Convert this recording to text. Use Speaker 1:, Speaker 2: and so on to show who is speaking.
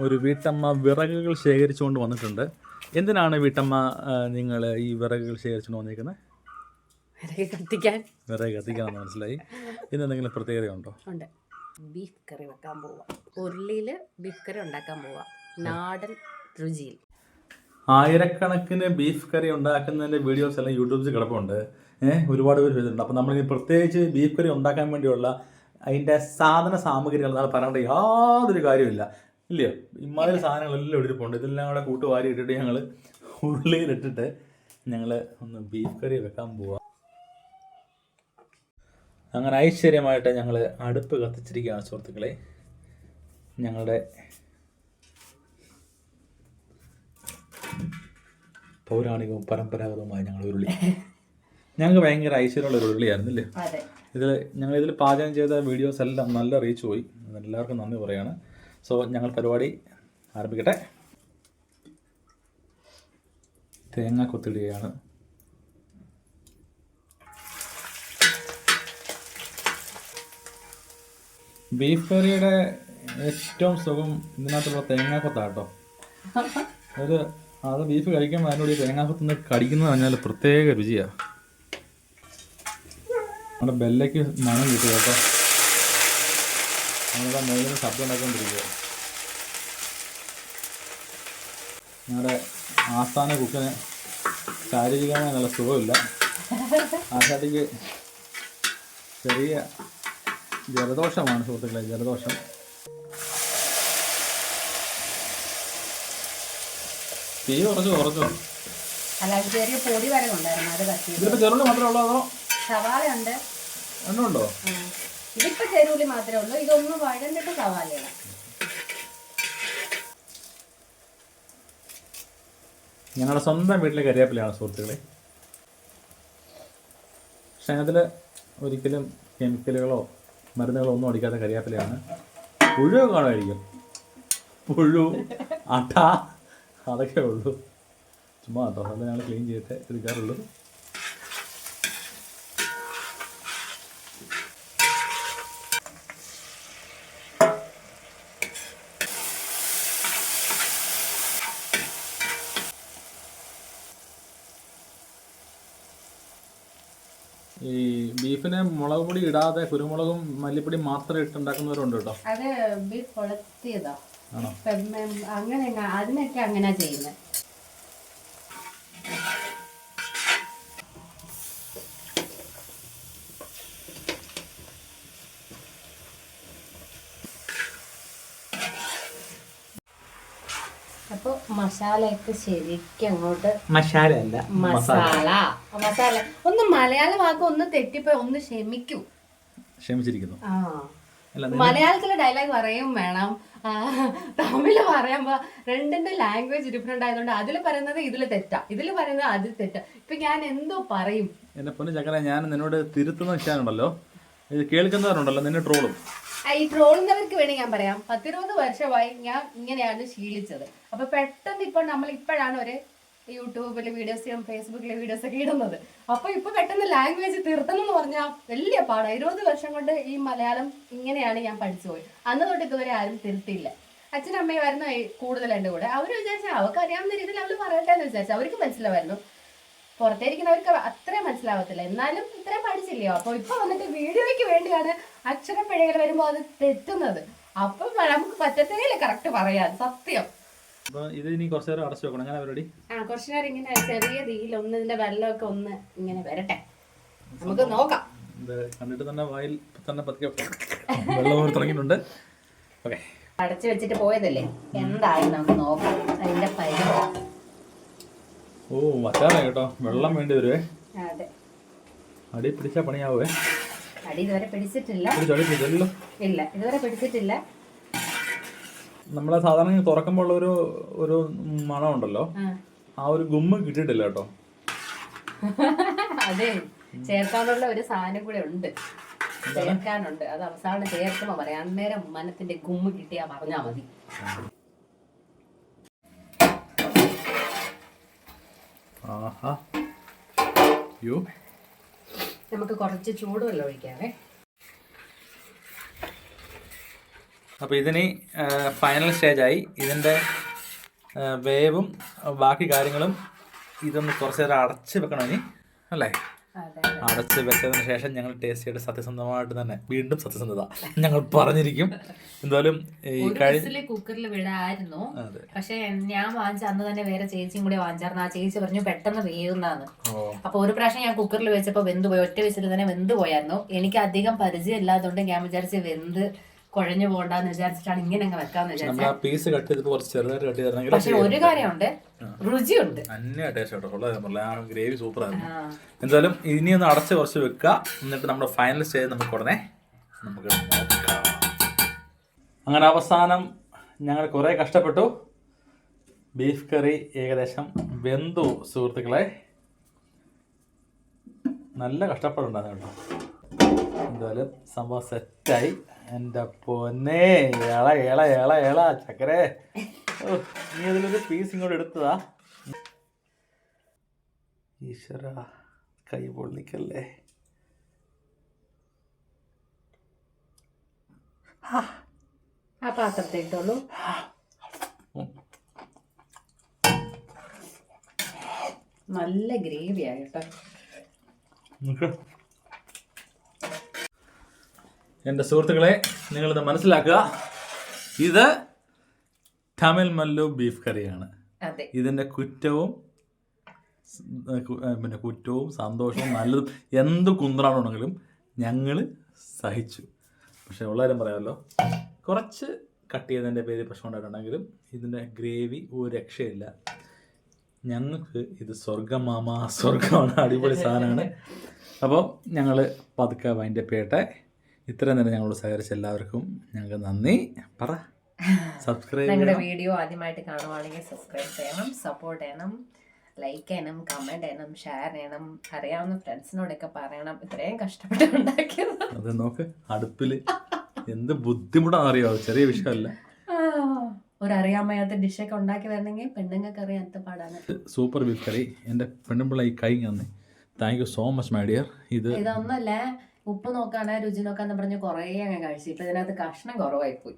Speaker 1: ഒരു വീട്ടമ്മ വിറകുകൾ ശേഖരിച്ചുകൊണ്ട് വന്നിട്ടുണ്ട്. എന്തിനാണ് വീട്ടമ്മ നിങ്ങൾ ഈ വിറകുകൾ ശേഖരിച്ചുകൊണ്ട് വന്നിരിക്കുന്നത്?
Speaker 2: വിറക് കത്തിക്കാൻ.
Speaker 1: വിറക് കത്തിക്കാമെന്ന് മനസ്സിലായി. ഇന്ന് എന്തെങ്കിലും പ്രത്യേകതയുണ്ടോ?
Speaker 2: ഉണ്ട്. ബീഫ് കറി വെക്കാൻ പോവാം. ഉരുളിയിൽ ബീഫ് കറി ഉണ്ടാക്കാൻ പോവാം. നാടൻ രുചിയിൽ.
Speaker 1: ആയിരക്കണക്കിന് ബീഫ് കറി ഉണ്ടാക്കുന്നതിന്റെ വീഡിയോസ് എല്ലാം യൂട്യൂബിൽ കിടപ്പുണ്ട്. ഏഹ് ഒരുപാട് പേര് ചെയ്തിട്ടുണ്ട്. അപ്പോൾ നമ്മളിനി പ്രത്യേകിച്ച് ബീഫ് കറി ഉണ്ടാക്കാൻ വേണ്ടിയുള്ള അതിന്റെ സാധന സാമഗ്രികൾ നാളെ പറയേണ്ട യാതൊരു കാര്യമില്ല ഇല്ലയോ? ഇമാതിരി സാധനങ്ങളെല്ലാം എടുത്തിട്ടുണ്ട് ഇതെല്ലാം കൂടെ കൂട്ട് വാരി ഇട്ടിട്ട് ഞങ്ങൾ ഉള്ളിയിലിട്ടിട്ട് ഞങ്ങൾ ഒന്ന് ബീഫ് കറി വെക്കാൻ പോവാം. അങ്ങനെ ഐശ്വര്യമായിട്ട് ഞങ്ങൾ അടുപ്പ് കത്തിച്ചിരിക്കുകയാണ് സുഹൃത്തുക്കളെ. ഞങ്ങളുടെ പൗരാണികവും പരമ്പരാഗതവുമായ ഞങ്ങൾ ഉരുളി ഞങ്ങൾക്ക് ഭയങ്കര ഐശ്വര്യമുള്ള ഒരു ഉരുളിയായിരുന്നു ഇല്ലേ? ഇതിൽ ഞങ്ങൾ ഇതിൽ പാചകം ചെയ്ത വീഡിയോസ് എല്ലാം നല്ല റീച്ച് പോയി. എല്ലാവർക്കും നന്ദി പറയാണ്. സോ ഞങ്ങൾ പരിപാടി ആരംഭിക്കട്ടെ. തേങ്ങ കൊത്തിടുകയാണ്. ബീഫ് കറിയുടെ ഏറ്റവും സുഖം ഇതിനകത്തുള്ള തേങ്ങാക്കൊത്താട്ടോ അത് അത് ബീഫ് കഴിക്കുമ്പോൾ അതിനോട് തേങ്ങാക്കൊത്തുനിന്ന് കടിക്കുന്നത് പറഞ്ഞാൽ പ്രത്യേക രുചിയാണ് നമ്മുടെ ബെല്ലയ്ക്ക് മണം കിട്ടും കേട്ടോ. നമ്മളുടെ മെയിൻ ശബ്ദം ഉണ്ടാക്കിക്കൊണ്ടിരിക്കുക ഞങ്ങളുടെ ആസ്ഥാന കുക്കിന് ശാരീരികമായ നല്ല സുഖമില്ല. ആശാട്ടിക്ക് ചെറിയ ജലദോഷമാണ് സുഹൃത്തുക്കളെ ജലദോഷം. തീ കുറച്ച് കുറച്ചു?
Speaker 2: അല്ല ചെറിയ പൊടി വരെ ഉണ്ടായിരുന്നു അത് കത്തി
Speaker 1: ഇതിലിപ്പോൾ ചെറുള്ളി മാത്രമേ ഉള്ളൂ അതോ?
Speaker 2: സവാള ഉണ്ട്?
Speaker 1: എണ്ണമുണ്ടോ
Speaker 2: ഇതിപ്പോ ചെറുള്ളി മാത്രമേ ഉള്ളൂ. ഇതൊന്നും വഴന്നിട്ട് സവാളയാണ്
Speaker 1: ഞങ്ങളുടെ സ്വന്തം വീട്ടിലെ കരിവേപ്പിലയാണ് സുഹൃത്തുക്കളെ. പക്ഷേ അതിൽ ഒരിക്കലും കെമിക്കലുകളോ മരുന്നുകളോ ഒന്നും അടിക്കാത്ത കരിവേപ്പിലയാണ് പുഴു കാണുമായിരിക്കും. പുഴു അട്ട അതൊക്കെ ഉള്ളൂ. ചുമ്മാ കേട്ടോ. അത് ഞങ്ങൾ ക്ലീൻ ചെയ്തിട്ട് എടുക്കാറുള്ളൂ. ഈ ബീഫിന് മുളക് പൊടി ഇടാതെ കുരുമുളകും മല്ലിപ്പൊടി മാത്രം ഇട്ടുണ്ടാക്കുന്നവരുണ്ട് കേട്ടോ.
Speaker 2: അത് ബീഫ് കൊളത്തിയതാ.
Speaker 1: ആണോ?
Speaker 2: അങ്ങനെ അതിനൊക്കെ അങ്ങനെ ചെയ്യുന്നത് അപ്പൊ മസാലയൊക്കെ ശരിക്കും അങ്ങോട്ട്
Speaker 1: മസാല. അല്ല
Speaker 2: മസാല മസാല. ഒന്ന് മലയാള വാക്ക് ഒന്ന് തെറ്റിപ്പോയി ഒന്ന് ക്ഷമിക്കൂ.
Speaker 1: ക്ഷമിച്ചിരിക്കുന്നു.
Speaker 2: മലയാളത്തിലെ ഡയലോഗ് പറയും വേണം. തമിഴ് പറയുമ്പോ രണ്ടിന്റെ ലാംഗ്വേജ് ഡിഫറെന്റ് ആയതുകൊണ്ട് അതിൽ പറയുന്നത് ഇതിൽ തെറ്റാ. ഇതിൽ പറയുന്നത് അതിൽ തെറ്റാ. ഇപ്പൊ ഞാൻ എന്തോ പറയും.
Speaker 1: എന്നെ പൊന്നു ചക്കര ഞാൻ നിന്നോട് തിരുത്തുന്ന വെച്ചാലുണ്ടല്ലോ ഇത് കേൾക്കുന്നവരുണ്ടല്ലോ നിന്നെ ട്രോളും
Speaker 2: ഈ ട്രോളുന്നവർക്ക് വേണേ ഞാൻ പറയാം. പത്തിരുപത് വർഷമായി ഞാൻ ഇങ്ങനെയാണ് ശീലിച്ചത്. അപ്പൊ പെട്ടെന്ന് ഇപ്പൊ നമ്മൾ ഇപ്പോഴാണ് ഒരു യൂട്യൂബിലെ ചെയ്യാം ഫേസ്ബുക്കിലെ വീഡിയോസ് ഒക്കെ ഇടുന്നത്. അപ്പൊ ഇപ്പൊ പെട്ടെന്ന് ലാംഗ്വേജ് തീർത്തണം എന്ന് പറഞ്ഞാൽ വലിയ പാടാണ് ഇരുപത് വർഷം കൊണ്ട് ഈ മലയാളം ഇങ്ങനെയാണ് ഞാൻ പഠിച്ചു പോയി അന്ന് തൊട്ട് ഇതുവരെ ആരും തിരുത്തിയില്ല. അച്ഛനും അമ്മയുമായിരുന്നു കൂടുതൽ എന്റെ കൂടെ. അവർ വിചാരിച്ചു അവർക്ക് അറിയാവുന്ന രീതിയിൽ അവർ പറയട്ടെ എന്ന് വിചാരിച്ചു. അവർക്ക് മനസ്സിലാവായിരുന്നു. പുറത്തേരിക്കുന്നവർക്ക് അത്രയും മനസ്സിലാവത്തില്ല. എന്നാലും ഇത്രയും പഠിച്ചില്ലയോ? അപ്പൊ ഇപ്പൊ വന്നിട്ട് വീഡിയോയ്ക്ക് വേണ്ടിയാണ് അക്ഷരപ്പിഴകൾ വരുമ്പോൾ അത് തെറ്റുന്നത്. അപ്പൊ നമുക്ക് പറ്റത്തേയില്ല കറക്റ്റ് പറയാൻ. സത്യം.
Speaker 1: അപ്പൊ ഇത് ഇനി കുറച്ച് നേരം അടച്ചു വെക്കണം. അങ്ങനെ പരിപാടി
Speaker 2: ആ കുറച്ച് നേരം ഇങ്ങനെ ചെറിയ തീയിൽ ഒന്ന് ഇതിന്റെ വെള്ളമൊക്കെ ഒന്ന് ഇങ്ങനെ വരട്ടെ. നമുക്ക് നോക്കാം.
Speaker 1: കണ്ടിട്ട് തന്നെ വായിൽ തന്നെ പതുക്കെ വെള്ളം തുടങ്ങിയിട്ടുണ്ട് ഓക്കെ
Speaker 2: അടച്ചു വെച്ചിട്ട് പോയതല്ലേ? എന്തായാലും നമുക്ക് നോക്കാം. അതിന്റെ പരിപാടി.
Speaker 1: ഓ മച്ചാല കേട്ടോ. വെള്ളം വേണ്ടി വരുവേ. അടി പിടിച്ചാൽ പണിയാവേ
Speaker 2: അടി ഇതുവരെ പിടിച്ചിട്ടില്ല. ഇല്ല ഇതുവരെ പിടിച്ചിട്ടില്ല.
Speaker 1: നമ്മളെ സാധാരണ തുറക്കുമ്പോൾ ഒരു ഒരു മണം ഉണ്ടല്ലോ
Speaker 2: ആ.
Speaker 1: ഒരു ഗുമ്മ കിട്ടിയിട്ടില്ല കേട്ടോ.
Speaker 2: അതെ. ചേർക്കാനുള്ള ഒരു സാധനം കൂടെ ഉണ്ട്. ചേർക്കാനുണ്ട്. അത് അവസാനം ചേർക്കുമ്പോ പറയാം. അന്നേരം മനത്തിന്റെ ഗുമ്മ കിട്ടിയാ പറഞ്ഞാ മതി. നമുക്ക് കുറച്ച് ചൂടുവെള്ളം ഒഴിക്കാവേ.
Speaker 1: അപ്പോൾ ഇതിന് ഫൈനൽ സ്റ്റേജായി ഇതിന്റെ വേവും ബാക്കി കാര്യങ്ങളും ഇതൊന്ന് കുറച്ച് നേരം അടച്ച് വെക്കണം ഇനി അല്ലേ? അടച്ച് വെച്ചതിന് ശേഷം ഞങ്ങൾ ടേസ്റ്റ് ചെയ്ത് സത്യസന്ധമായിട്ട് തന്നെ വീണ്ടും സത്യസന്ധത ഞങ്ങൾ പറഞ്ഞിരിക്കും. എന്തായാലും ഈ കഴിഞ്ഞ
Speaker 3: കുക്കറിൽ വിടായിരുന്നു. പക്ഷെ ഞാൻ വാങ്ങിച്ച അന്ന് തന്നെ വേറെ ചേച്ചിയും കൂടി വാങ്ങിച്ചായിരുന്നു. ആ ചേച്ചി പറഞ്ഞു പെട്ടെന്ന് വേവുന്നാന്ന്. അപ്പൊ ഒരു പ്രാവശ്യം ഞാൻ കുക്കറിൽ വെച്ചപ്പോ വെന്ത് പോയി ഒറ്റ വിസിൽ തന്നെ വെന്ത് പോയായിരുന്നു എനിക്ക് അധികം പരിചയം ഇല്ലാത്തതുകൊണ്ട് ഞാൻ വിചാരിച്ച് വെന്ത് കുഴഞ്ഞു പോകണ്ടെന്ന് വിചാരിച്ചിട്ടാണ് ഇങ്ങനെ അങ്ങ് വെക്കാന്ന് വിചാരിച്ചത്
Speaker 1: പീസ് കട്ട് ചെയ്തപ്പോൾ കുറച്ച് ചെറുതായിട്ട് കട്ട് ചെയ്തിരുന്നെങ്കിൽ
Speaker 3: പക്ഷെ ഒരു കാര്യമുണ്ട് രുചിയുണ്ട്.
Speaker 1: അന്യ ടേസ്റ്റ് കേട്ടോ ആ ഗ്രേവി സൂപ്പർ
Speaker 3: ആയിരുന്നു.
Speaker 1: എന്തായാലും ഇനി ഒന്ന് അടച്ച് കുറച്ച് വെക്കുക. എന്നിട്ട് നമ്മുടെ ഫൈനൽ സ്റ്റേജ് നമുക്ക് ഉടനെ നമുക്ക് അങ്ങനെ അവസാനം ഞങ്ങൾ കുറേ കഷ്ടപ്പെട്ടു. ബീഫ് കറി ഏകദേശം വെന്തു സുഹൃത്തുക്കളെ. നല്ല കഷ്ടപ്പാടുണ്ടായിരുന്നു കേട്ടോ. എന്തായാലും സംഭവം സെറ്റായി എന്റെ പൊന്നേ ഇള ഇള ഇള ഇള ചക്കരെ. ഓ, നീ അതിലൊരു പീസ് ഇങ്ങോട്ട് എടുത്തതാ. ഈശ്വര കൈ പൊള്ളിക്കല്ലേ.
Speaker 2: ആ പാത്രത്തിൽ ഇട്ടോളൂ. നല്ല ഗ്രേവി കേട്ടോ.
Speaker 1: നിക്ക്. എന്റെ സുഹൃത്തുക്കളെ നിങ്ങളിത് മനസ്സിലാക്കുക. ഇത് തമിഴ് മല്ലു ബീഫ് കറിയാണ്. ഇതിന്റെ കുറ്റവും പിന്നെ കുറ്റവും സന്തോഷവും നല്ലതും എന്ത് കുന്തറാണുണ്ടെങ്കിലും ഞങ്ങൾ സഹിച്ചു. പക്ഷെ ഉള്ളവരും പറയാമല്ലോ. കുറച്ച് കട്ട് ചെയ്തതിന്റെ പേര് പ്രശ്നം ഉണ്ടായിട്ടുണ്ടെങ്കിലും ഇതിന്റെ ഗ്രേവി ഒരു രക്ഷയില്ല. ഞങ്ങൾക്ക് ഇത് സ്വർഗമാമ സ്വർഗമാണ് അടിപൊളി സാധനമാണ്. അപ്പോൾ ഞങ്ങൾ പതുക്കെ വൈൻഡപ്പ് ചെയ്യട്ടെ. ഇത്രയും നേരം ഞങ്ങളോട് സഹകരിച്ച എല്ലാവർക്കും ഞങ്ങൾക്ക് നന്ദി. പറ. സബ്സ്ക്രൈബ്
Speaker 3: ഞങ്ങളുടെ വീഡിയോ ആദ്യമായിട്ട് കാണുവാണെങ്കിൽ സബ്സ്ക്രൈബ് ചെയ്യണം സപ്പോർട്ട് ചെയ്യണം ലൈക്ക് ചെയ്യണം കമന്റ് ചെയ്യണം ഷെയർ ചെയ്യണം അറിയാവുന്ന ഫ്രണ്ട്സിനോടൊക്കെ പറയണം. ഇത്രയും കഷ്ടപ്പെട്ട് ഉണ്ടാക്കിയത്.
Speaker 1: അത് നോക്ക് അടുപ്പിൽ എന്ത് ബുദ്ധിമുട്ടാണ് അറിയാവോ ചെറിയ വിഷയമല്ല.
Speaker 3: ഒരു അറിയാൻ വയ്യാത്ത ഡിഷൊക്കെ ഉണ്ടാക്കി വരണമെങ്കിൽ പെണ്ണുങ്ങൾക്ക് അറിയാത്ത പാടാണ്.
Speaker 1: സൂപ്പർ ബീഫ് കറി എന്റെ പെണ്ണുമ്പിള്ള ഈ കൈ തന്നെ thank you so much my dear ഇത്
Speaker 3: ഇതൊന്നല്ല ഉപ്പ് നോക്കാണ് രുചി നോക്കാന്ന് പറഞ്ഞ് കുറേ അങ്ങ് കഴിച്ചു. ഇപ്പൊ ഇതിനകത്ത് കഷ്ണം കുറവായി പോയി